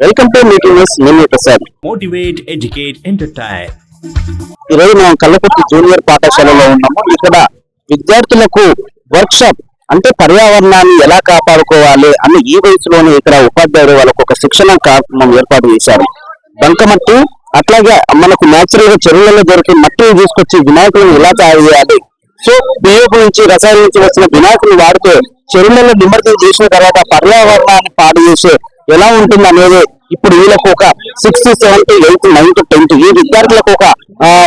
Welcome to meeting news నేను Prasad. Motivate, educate, entertain. ఈ రోజు మనం కల్లకుర్తి జూనియర్ పాఠశాలలో ఉన్నాము. ఇక్కడ విద్యార్థులకు వర్క్ షాప్ అంటే పర్యావరణాన్ని ఎలా కాపాడుకోవాలి అని ఈ వయసులోనే ఇక్కడ ఉపాధ్యాయులు వాళ్ళకు ఒక శిక్షణ కార్యక్రమం ఏర్పాటు చేశారు. బంకమట్టి అట్లాగే మనకు న్యాచురల్గా చెరువులలో దొరికే మట్టిని తీసుకొచ్చి వినాయకులను ఎలా తయారు చేయాలి? సో బియ్యపు నుంచి రసాయనం నుంచి వచ్చిన వినాయకులు వాడితే చెరువులలో నిమజ్జనం చేసిన తర్వాత పర్యావరణాన్ని పాడు చేసే ఎలా ఉంటుంది అనేది ఇప్పుడు వీళ్ళకు ఒక sixth seventh eighth ninth tenth ఈ విద్యార్థులకు ఒక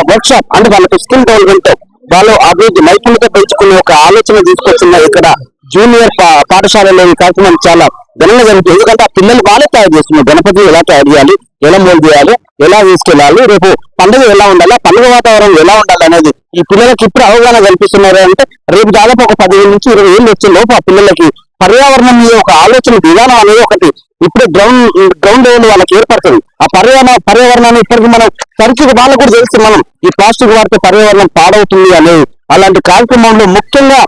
వర్క్ షాప్ అంటే వాళ్ళకి స్కిల్ డెవలప్మెంట్ వాళ్ళు అభివృద్ధి నైపుణ్యత పెంచుకునే ఒక ఆలోచన తీసుకొచ్చిన ఇక్కడ జూనియర్ పాఠశాలలో ఈ కార్యక్రమం చాలా ఘనంగా జరుగుతుంది. ఎందుకంటే ఆ పిల్లలు వాళ్ళే తయారు చేస్తున్నారు. గణపతిని ఎలా తయారు చేయాలి ఎలా మోల్ చేయాలి ఎలా తీసుకెళ్ళాలి రేపు పండుగ ఎలా ఉండాలి పండుగ వాతావరణం ఎలా ఉండాలి అనేది ఈ పిల్లలకి ఇప్పుడు అవగాహన కల్పిస్తున్నారు అంటే రేపు దాదాపు ఒక పదిహేను నుంచి ఇరవై ఏళ్ళు వచ్చే లోపు ఆ పిల్లలకి పర్యావరణం మీద ఒక ఆలోచన విధానం అనేది ఒకటి ఇప్పుడే గ్రౌండ్ గ్రౌండ్ లెవెల్ వాళ్ళకి ఏర్పడుతుంది. ఆ పర్యావరణ పర్యావరణాన్ని ఇప్పటికీ మనం తరచుగా వాళ్ళకు కూడా తెలుసు మనం ఈ ప్లాస్టిక్ వాడితే పర్యావరణం పాడవుతుంది అనేది అలాంటి కార్యక్రమంలో ముఖ్యంగా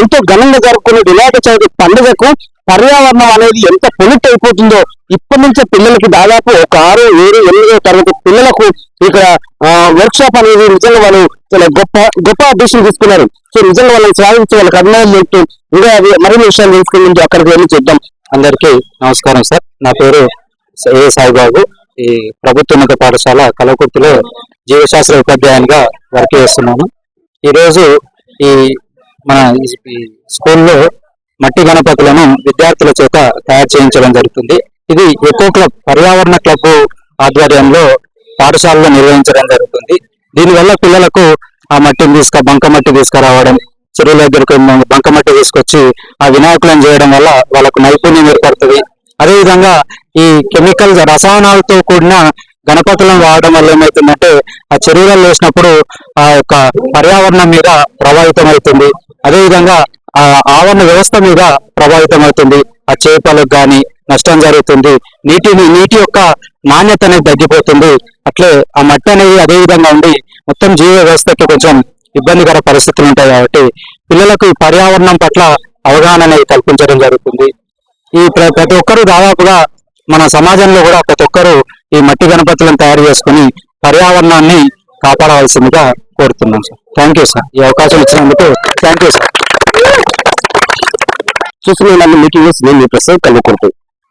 ఎంతో ఘనంగా జరుపుకునే వినాయక చవితి పండుగకు పర్యావరణం అనేది ఎంత పొల్యూట్ అయిపోతుందో ఇప్పటి నుంచే పిల్లలకి దాదాపు ఒక ఆరు ఏడు ఎనిమిదో తరగతి పిల్లలకు ఇక్కడ వర్క్ షాప్ అనేది నిజంగా వాళ్ళు చాలా గొప్ప గొప్ప డిసిషన్ తీసుకున్నారు. సో నిజంగా వాళ్ళని సాధించి వాళ్ళకి అభినందన చెప్తూ ఇంకా అవి మరిన్ని విషయాలు తెలుసుకుని ముందు అక్కడికి వెళ్ళి చూద్దాం. అందరికీ నమస్కారం సార్. నా పేరు ఏ సాయిబాబు. ఈ ప్రభుత్వోన్నత పాఠశాల కలకుర్తిలో జీవశాస్త్ర ఉపాధ్యాయునిగా వర్క్ చేస్తున్నాను. ఈరోజు ఈ మన ఈ స్కూల్లో మట్టి గణపతులను విద్యార్థుల చేత తయారు చేయించడం జరుగుతుంది. ఇది ఎకో క్లబ్ పర్యావరణ క్లబ్ ఆధ్వర్యంలో పాఠశాలలో నిర్వహించడం జరుగుతుంది. దీనివల్ల పిల్లలకు ఆ మట్టిని తీసుక బంక మట్టి తీసుకురావడం చెరువుల దగ్గరకు బంక మట్టి తీసుకొచ్చి ఆ వినాయకులను చేయడం వల్ల వాళ్ళకు నైపుణ్యం ఏర్పడుతుంది. అదేవిధంగా ఈ కెమికల్స్ రసాయనాలతో కూడిన గణపతులను వాడడం వల్ల ఏమవుతుందంటే ఆ చెరువులలో వేసినప్పుడు ఆ యొక్క పర్యావరణం మీద ప్రభావితం అవుతుంది అదేవిధంగా ఆ ఆవరణ వ్యవస్థ మీద ప్రభావితం అవుతుంది ఆ చేపలకు కానీ నష్టం జరుగుతుంది. నీటిని నీటి యొక్క నాణ్యత అనేది తగ్గిపోతుంది. అట్లే ఆ మట్టి అనేది అదే విధంగా ఉండి మొత్తం జీవ వ్యవస్థకి కొంచెం ఇబ్బందికర పరిస్థితులు ఉంటాయి కాబట్టి పిల్లలకు ఈ పర్యావరణం పట్ల అవగాహన అనేది కల్పించడం జరుగుతుంది. ఈ ప్ర- ప్రతి ఒక్కరూ దాదాపుగా మన సమాజంలో కూడా ప్రతి ఒక్కరూ ఈ మట్టి గణపతులను తయారు చేసుకుని పర్యావరణాన్ని కాపాడవలసిందిగా కోరుతున్నాం సార్. Thank you sir. ఈ అవకాశం ఇచ్చినందుకు థ్యాంక్ యూ సార్. చూసిన మీటింగ్ నేను మీ ప్రసాద్ కలుగుకుంటూ